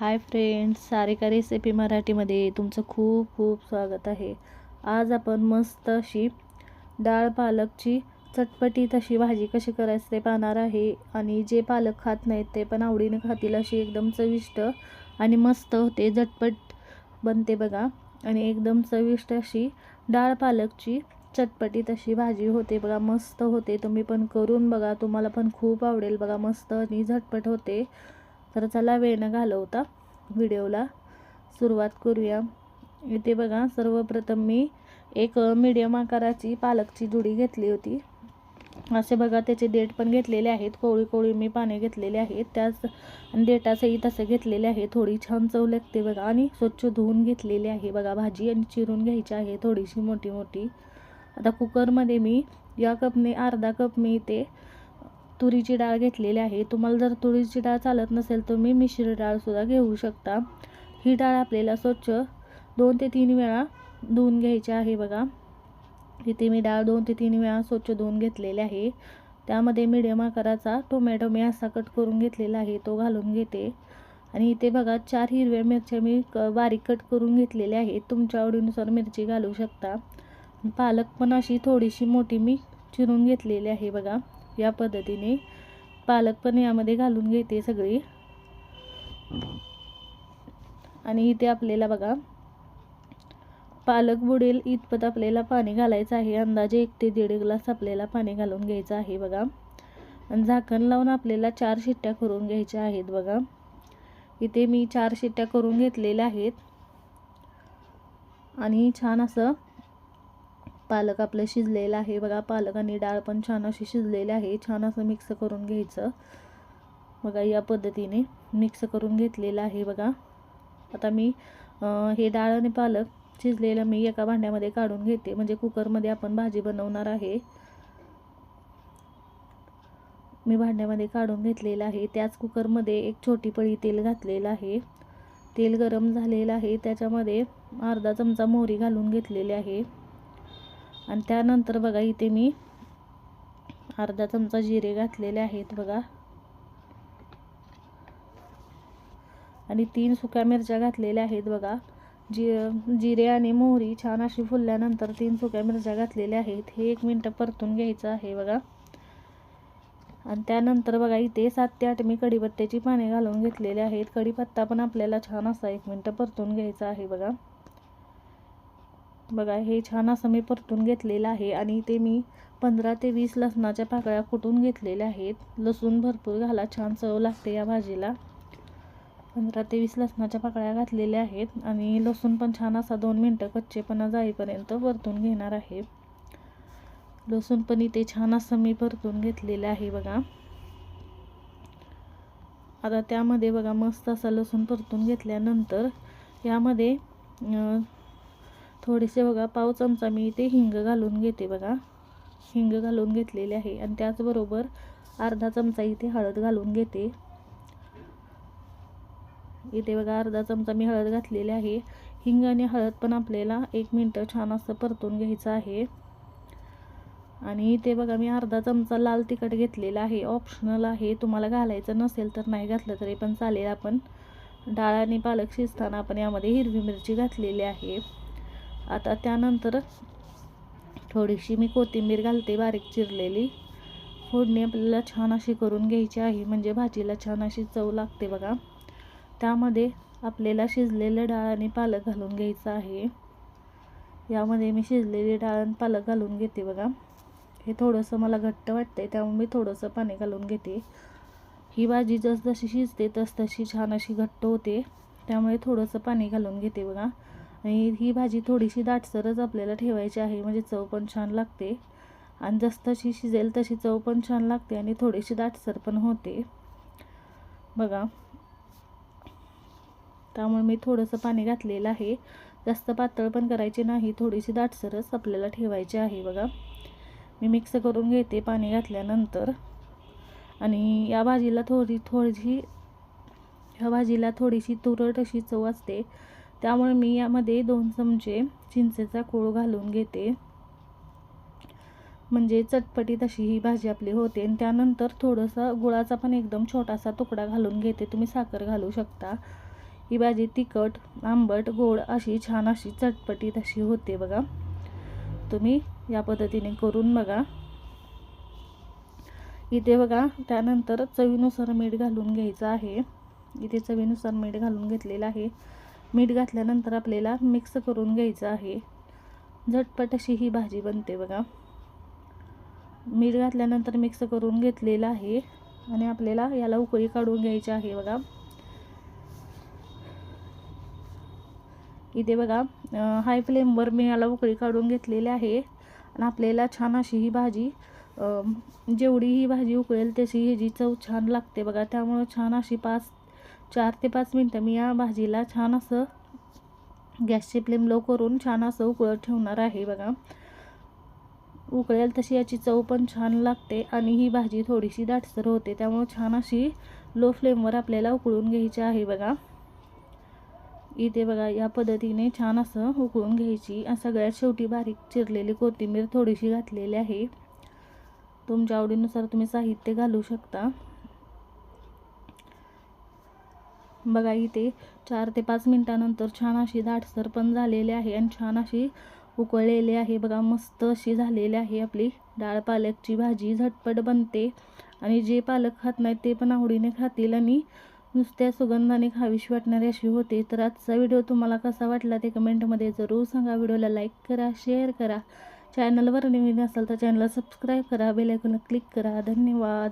Hi friends Sarika recipe मराठीमध्ये तुमचं खूप खूप स्वागत आहे. आज आपण मस्त अशी डाळ पालकची चटपटीत अशी भाजी कशी करायची ते पाहणार आहे. आणि जे पालक खात नाहीत ते पण आवडीने खातील अशी एकदम चविष्ट आणि मस्त होते झटपट बनते बघा. आणि एकदम चविष्ट अशी डाळ पालकची चटपटीत अशी भाजी होते बघा. मस्त होते. तुम्ही पण करून बघा. तुम्हाला पण खूप आवडेल बघा. मस्त आणि झटपट होते. तर चला वेळ न घालवता व्हिडिओला सुरुवात करूया. इथे बघा सर्वप्रथम मी एक मीडियम आकाराची पालकची जुडी घेतली होती. असे बघा त्याचे डेट पण घेतलेले आहेत. कोळी कोळी मी पाने घेतलेले आहेत. त्याच डेटासहित डेटाचंही तसे घेतलेले आहे थोडी छान चव लागते बघा. आणि स्वच्छ धुवून घेतलेली आहे. बघा भाजी आणि चिरून घ्यायची आहे. थोडीशी मोठी मोठी. आता कुकरमध्ये मी या कपने अर्धा कप मी ते तुरीची डाळ घेतलेली आहे. तुम्हाला जर तुरीची डाळ चालत नसेल तर मी मिश्र डाळसुद्धा घेऊ शकता. ही डाळ आपल्याला स्वच्छ दोन ते तीन वेळा धुवून घ्यायची आहे बघा. इथे मी डाळ दोन ते तीन वेळा स्वच्छ धुवून घेतलेली आहे. त्यामध्ये मिडियम आकाराचा टोमॅटो मी असा कट करून घेतलेला आहे तो घालून घेते. आणि इथे बघा चार हिरव्या मिरच्या मी क बारीक कट करून घेतलेल्या आहेत. तुमच्या आवडीनुसार मिरची घालू शकता. पालक पण अशी थोडीशी मोठी मी चिरून घेतलेली आहे बघा. या पद्धतीने पालक पण यामध्ये घालून घेते सगळी. आणि इथे आपल्याला बघा पालक बुडेल इतपत आपल्याला पाणी घालायचं आहे. अंदाजे एक ते दीड ग्लास आपल्याला पाणी घालून घ्यायचं आहे बघा. आणि झाकण लावून आपल्याला चार शिट्ट्या करून घ्यायच्या आहेत बघा. इथे मी चार शिट्ट्या करून घेतलेल्या आहेत. आणि छान असं पालक आपलं शिजलेलं आहे. बघा पालक आणि डाळ पण छान अशी शिजलेली आहे. छान असं मिक्स करून घ्यायचं. बघा या पद्धतीने मिक्स करून घेतलेलं आहे बघा. आता मी हे डाळ आणि पालक शिजलेलं मी एका भांड्यामध्ये काढून घेते. म्हणजे कुकरमध्ये आपण भाजी बनवणार आहे. मी भांड्यामध्ये काढून घेतलेलं आहे. त्याच कुकरमध्ये एक छोटी पळी तेल घातलेलं आहे. तेल गरम झालेलं आहे. त्याच्यामध्ये अर्धा चमचा मोहरी घालून घेतलेली आहे. आणि त्यानंतर बघा इथे मी अर्धा चमचा जिरे घातलेले आहेत बघा. आणि तीन सुक्या मिरच्या घातलेल्या आहेत बघा. जी जिरे आणि मोहरी छान अशी फुलल्यानंतर तीन सुक्या मिरच्या घातलेल्या आहेत. हे एक मिनटं परतून घ्यायचं आहे बघा. आणि त्यानंतर बघा इथे सात ते आठ मी कढीपत्त्याची पाने घालून घेतलेले आहेत. कढीपत्ता पण आपल्याला छान असा एक मिनटं परतून घ्यायचा आहे बघा. बघा हे छान असं मी परतून घेतलेलं आहे आणि ते मी पंधरा ते वीस लसणाच्या पाकळ्या कुटून घेतलेल्या आहेत. लसूण भरपूर घाला छान चव लागते या भाजीला. पंधरा ते वीस लसणाच्या पाकळ्या घातलेल्या आहेत आणि लसूण पण छान असा दोन मिनटं कच्चेपणा जाईपर्यंत परतून घेणार आहे. लसूण पण इथे छान असं मी परतून घेतलेलं आहे बघा. आता त्यामध्ये बघा मस्त असा लसूण परतून घेतल्यानंतर यामध्ये थोडेसे बघा पाव चमचा मी इथे हिंग घालून घेते बघा. हिंग घालून घेतलेले आहे आणि त्याचबरोबर अर्धा चमचा इथे हळद घालून घेते. इथे बघा अर्धा चमचा मी हळद घातलेली आहे. हिंग आणि हळद पण आपल्याला एक मिनटं छान असं परतून घ्यायचं आहे. आणि इथे बघा मी अर्धा चमचा लाल तिखट घेतलेला आहे. ऑप्शनल आहे. तुम्हाला घालायचं नसेल तर नाही घातलं तरी पण चालेल. आपण डाळ आणि पालक शिजताना आपण यामध्ये हिरवी मिरची घातलेली आहे. आता त्यानंतर थोडीशी मी कोथिंबीर घालते बारीक चिरलेली. फोडणी आपल्याला छान अशी करून घ्यायची आहे म्हणजे भाजीला छान अशी चव लागते बघा. त्यामध्ये आपल्याला शिजलेलं डाळ आणि पालक घालून घ्यायचं आहे. यामध्ये मी शिजलेली डाळ आणि पालक घालून घेते बघा. हे थोडंसं मला घट्ट वाटते त्यामुळे मी थोडंसं पाणी घालून घेते. ही भाजी जसजशी शिजते तसतशी छान अशी घट्ट होते त्यामुळे थोडंसं पाणी घालून घेते बघा. आणि ही भाजी थोडीशी दाटसरच आपल्याला ठेवायची आहे म्हणजे चव पण छान लागते. आणि जस तशी शिजेल तशी चव पण छान लागते आणि थोडीशी दाटसर पण होते. बघा. त्यामुळे मी थोडंसं पाणी घातलेलं आहे. जास्त पातळ पण करायची नाही थोडीशी दाटसरच आपल्याला ठेवायची आहे बघा. मी मिक्स करून घेते पाणी घातल्यानंतर. आणि या भाजीला थोडी थोडीशी ह्या भाजीला थोडीशी तुरट अशी चव असते. त्यामुळे मी यामध्ये दोन चमचे चिंचेचा कोळ घालून घेते. म्हणजे चटपटीत अशी ही भाजी आपली होते. आणि त्यानंतर थोडंसं गुळाचा पण एकदम छोटासा तुकडा घालून घेते. तुम्ही साखर घालू शकता. ही भाजी तिखट आंबट गोड अशी छान अशी चटपटीत अशी होते बघा. तुम्ही या पद्धतीने करून बघा. इथे बघा त्यानंतर चवीनुसार मीठ घालून घ्यायचं आहे. इथे चवीनुसार मीठ घालून घेतलेलं आहे. मीठ घातल्यानंतर आपल्याला मिक्स करून घ्यायचं आहे. झटपट अशी ही भाजी बनते बघा. मीठ घातल्यानंतर मिक्स करून घेतलेलं आहे आणि आपल्याला याला उकळी काढून घ्यायची आहे बघा. इथे बघा हाय फ्लेमवर मी याला उकळी काढून घेतलेली आहे आणि आपल्याला छान अशी ही भाजी अं, जेवढी ही भाजी उकळेल तशी ह्याची चव छान लागते बघा. त्यामुळं छान अशी पाच चार ते पाच मिनटं मी या भाजीला छान असं गॅसची फ्लेम लो करून छान असं उकळत ठेवणार आहे बघा. उकळेल तशी याची चव पण छान लागते आणि ही भाजी थोडीशी दाटसर होते त्यामुळे छान अशी लो फ्लेमवर आपल्याला उकळून घ्यायची आहे बघा. इथे बघा या पद्धतीने छान असं उकळून घ्यायची. सगळ्यात शेवटी बारीक चिरलेली कोथिंबीर थोडीशी घातलेली आहे. तुमच्या आवडीनुसार तुम्ही साहित्य घालू शकता. बघा इथे चार ते पाच मिनटानंतर छान अशी दाटसर पण झालेली आहे आणि छान अशी उकळलेली आहे. बघा मस्त अशी झालेली आहे आपली डाळ पालकची भाजी. झटपट बनते. आणि जे पालक खात नाहीत ते पण आवडीने खातील आणि नुसत्या सुगंधाने खावीशी वाटणारी अशी होते. तर आजचा व्हिडिओ तुम्हाला कसा वाटला ते कमेंटमध्ये जरूर सांगा. व्हिडिओला लाईक करा शेअर करा. चॅनलवर नवीन असाल तर चॅनलला सबस्क्राईब करा. बेल क्लिक करा. धन्यवाद.